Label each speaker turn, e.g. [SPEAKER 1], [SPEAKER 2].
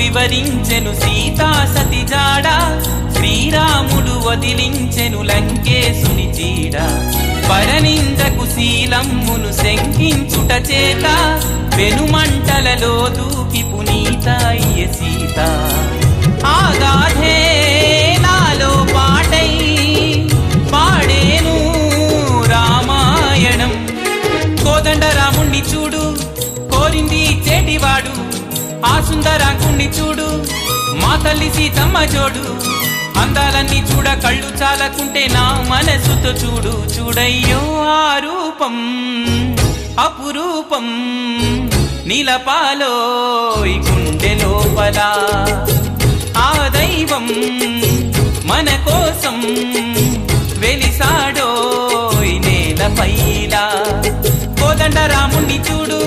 [SPEAKER 1] వివరించెను సీతా సతి జాడ శ్రీరాముడు వదిలించెను లంకేశుని చీడ. పరనిందకు శీలమ్మును శంకించుట చేత వెనుమంటలలో దూకి పునీత అయ్య సీత. ఆగాధే నాలో పాటై పాడేను రామాయణం. కోదండ సుందరాకుణ్ణి చూడు మా తల్లి సీతమ్మ జోడు. అందాలన్నీ చూడ కళ్ళు చాలకుంటే నా మనసుతో చూడు. చూడయ్యో ఆ రూపం అపురూపం నీలపాలో గుండె లోపల. ఆ దైవం మన కోసం వెలిసాడో నేల పైలా. కోదండ రాముణ్ణి చూడు